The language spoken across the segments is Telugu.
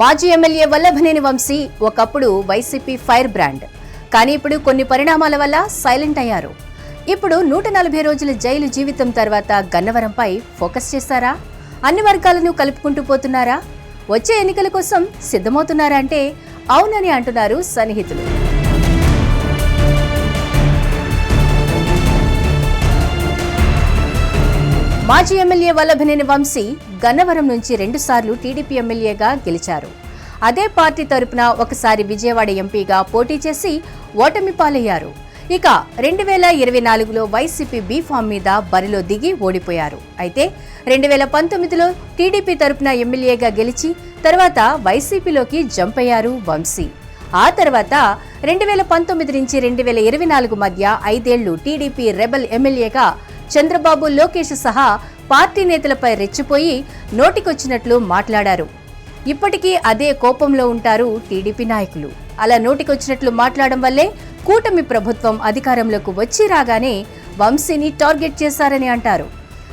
మాజీ ఎమ్మెల్యే వల్లభనేని వంశీ ఒకప్పుడు వైసీపీ ఫైర్ బ్రాండ్. కానీ ఇప్పుడు కొన్ని పరిణామాల వల్ల సైలెంట్ అయ్యారు. ఇప్పుడు నూట నలభై రోజుల జైలు జీవితం తర్వాత గన్నవరంపై ఫోకస్ చేశారా? అన్ని వర్గాలను కలుపుకుంటూ పోతున్నారా? వచ్చే ఎన్నికల కోసం సిద్ధమవుతున్నారా అంటే అవునని అంటున్నారు సన్నిహితులు. మాజీ ఎమ్మెల్యే వల్లభనేని వంశీ గన్నవరం నుంచి రెండుసార్లు టీడీపీ ఎమ్మెల్యేగా గెలిచారు. అదే పార్టీ తరపున ఒకసారి విజయవాడ ఎంపీగా పోటీ చేసి ఓటమి పాలయ్యారు. ఇక రెండు వేల ఇరవై నాలుగులో వైసీపీ బీ ఫామ్ మీద బరిలో దిగి ఓడిపోయారు. అయితే రెండు వేల పంతొమ్మిదిలో టీడీపీ తరపున ఎమ్మెల్యేగా గెలిచి తర్వాత వైసీపీలోకి జంప్ అయ్యారు వంశీ. ఆ తర్వాత రెండు వేల పంతొమ్మిది నుంచి రెండు వేల ఇరవై నాలుగు మధ్య ఐదేళ్ళు టీడీపీ రెబల్ ఎమ్మెల్యేగా చంద్రబాబు లోకేష్ సహా పార్టీ నేతలపై రెచ్చిపోయి నోటికొచ్చినట్లు మాట్లాడారు. ఇప్పటికీ అదే కోపంలో ఉంటారు టీడీపీ నాయకులు. అలా నోటికొచ్చినట్లు మాట్లాడడం వల్లే కూటమి ప్రభుత్వం అధికారంలోకి వచ్చి రాగానే వంశీని టార్గెట్ చేశారని అంటారు.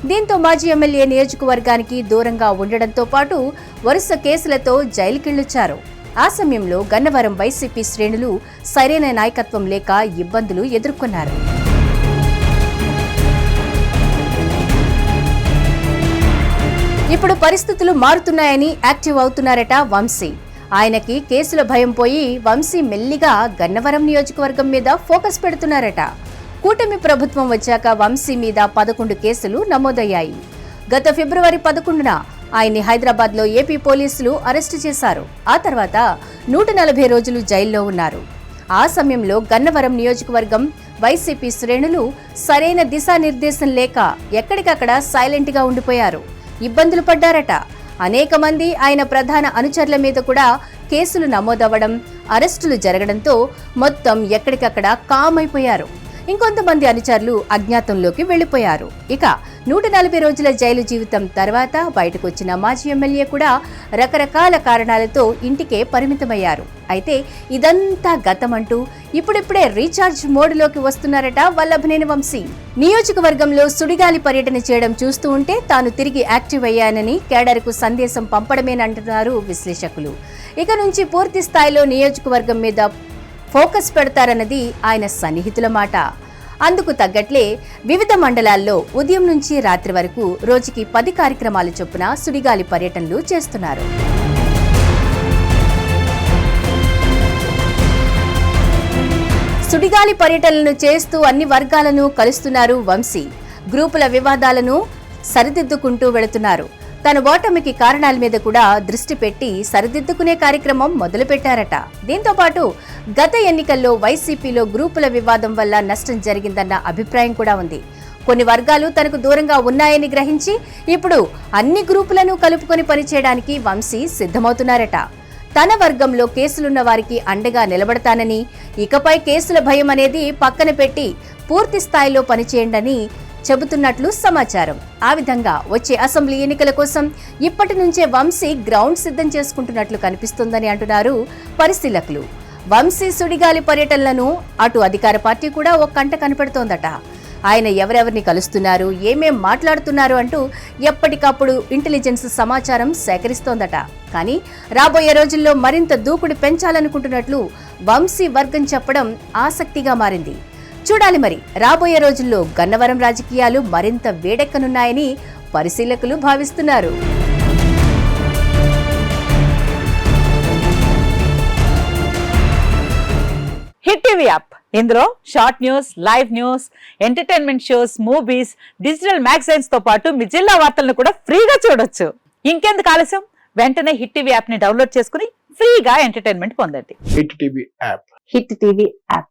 దీంతో మాజీ ఎమ్మెల్యే నియోజకవర్గానికి దూరంగా ఉండడంతో పాటు వరుస కేసులతో జైలుకెళ్ళొచ్చారు ఆ సమయంలో గన్నవరం వైసీపీ శ్రేణులు సరైన నాయకత్వం లేక ఇబ్బందులు ఎదుర్కొన్నారు. ఇప్పుడు పరిస్థితులు మారుతున్నాయని యాక్టివ్ అవుతున్నారట వంశీ. ఆయనకి కేసుల భయం పోయి వంశీ మెల్లిగా గన్నవరం నియోజకవర్గం మీద ఫోకస్ పెడుతున్నారట. కూటమి ప్రభుత్వం వచ్చాక వంశీ మీద పదకొండు కేసులు నమోదయ్యాయి. గత ఫిబ్రవరి పదకొండున ఆయన్ని హైదరాబాద్లో ఏపీ పోలీసులు అరెస్టు చేశారు. ఆ తర్వాత నూట నలభై రోజులు జైల్లో ఉన్నారు. ఆ సమయంలో గన్నవరం నియోజకవర్గం వైసీపీ శ్రేణులు సరైన దిశానిర్దేశం లేక ఎక్కడికక్కడ సైలెంట్గా ఉండిపోయారు. ఇబ్బందులు పడ్డారట. అనేక మంది ఆయన ప్రధాన అనుచరుల మీద కూడా కేసులు నమోదవ్వడం అరెస్టులు జరగడంతో మొత్తం ఎక్కడికక్కడ కామ్ అయిపోయారు ఇంకొంతమంది అనుచరులు అజ్ఞాతంలోకి వెళ్ళిపోయారు ఇక నూట నలభై రోజుల జైలు జీవితం తర్వాత బయటకొచ్చిన మాజీ ఎమ్మెల్యే కూడా రకరకాల కారణాలతో ఇంటికే పరిమితమయ్యారు. అయితే ఇదంతా గతమంటూ ఇప్పుడిప్పుడే రీఛార్జ్ మోడ్లోకి వస్తున్నారట వల్లభనేని వంశీ. నియోజకవర్గంలో సుడిగాలి పర్యటన చేయడం చూస్తూ ఉంటే తాను తిరిగి యాక్టివ్ అయ్యానని కేడర్కు సందేశం పంపడమేనంటున్నారు విశ్లేషకులు. ఇక నుంచి పూర్తి స్థాయిలో నియోజకవర్గం మీద ఫోకస్ పెడతారన్నది ఆయన సన్నిహితుల మాట. అందుకు తగ్గట్లే వివిధ మండలాల్లో ఉదయం నుంచి రాత్రి వరకు రోజుకి పది కార్యక్రమాల చొప్పున సుడిగాలి పర్యటనలు చేస్తున్నారు. సుడిగాలి పర్యటనలు చేస్తూ అన్ని వర్గాలను కలుస్తున్నారు వంశీ. గ్రూపుల వివాదాలను సరిదిద్దుకుంటూ వెళుతున్నారు. తన ఓటమికి కారణాల మీద కూడా దృష్టి పెట్టి సరిదిద్దుకునే కార్యక్రమం మొదలుపెట్టారట. దీంతో పాటు గత ఎన్నికల్లో వైసీపీలో గ్రూపుల వివాదం వల్ల నష్టం జరిగిందన్న అభిప్రాయం కూడా ఉంది. కొన్ని వర్గాలు తనకు దూరంగా ఉన్నాయని గ్రహించి ఇప్పుడు అన్ని గ్రూపులను కలుపుకొని పనిచేయడానికి వంశీ సిద్ధమవుతున్నారట. తన వర్గంలో కేసులున్న వారికి అండగా నిలబడతానని ఇకపై కేసుల భయం అనేది పక్కన పెట్టి పూర్తి స్థాయిలో పనిచేయండని చెబుతున్నట్లు సమాచారం. ఆ విధంగా వచ్చే అసెంబ్లీ ఎన్నికల కోసం ఇప్పటి నుంచే వంశీ గ్రౌండ్ సిద్ధం చేసుకుంటున్నట్లు కనిపిస్తోందని అంటున్నారు పరిశీలకులు. వంశీ సుడిగాలి పర్యటనలను అటు అధికార పార్టీ కూడా ఒక కంట కనపడుతోందట. ఆయన ఎవరెవరిని కలుస్తున్నారు ఏమేం మాట్లాడుతున్నారు అంటూ ఎప్పటికప్పుడు ఇంటెలిజెన్స్ సమాచారం సేకరిస్తోందట. కానీ రాబోయే రోజుల్లో మరింత దూకుడు పెంచాలనుకుంటున్నట్లు వంశీ వర్గం చెప్పడం ఆసక్తిగా మారింది. చూడాలి మరి. రాబోయే రోజుల్లో గన్నవరం రాజకీయాలు మరింత వేడెక్కనున్నాయని పరిశీలకులు భావిస్తున్నారు. Hit TV app. ఇందులో short news live news entertainment shows movies digital మ్యాగజైన్స్తో పాటు మీ జిల్లా వార్తలను కూడా ఫ్రీగా చూడొచ్చు. ఇంకెందుకు ఆలస్యం? వెంటనే హిట్ టీవీ యాప్ని డౌన్లోడ్ చేసుకుని ఫ్రీగా ఎంటర్టైన్మెంట్ పొందండి. Hit TV app. Hit TV app.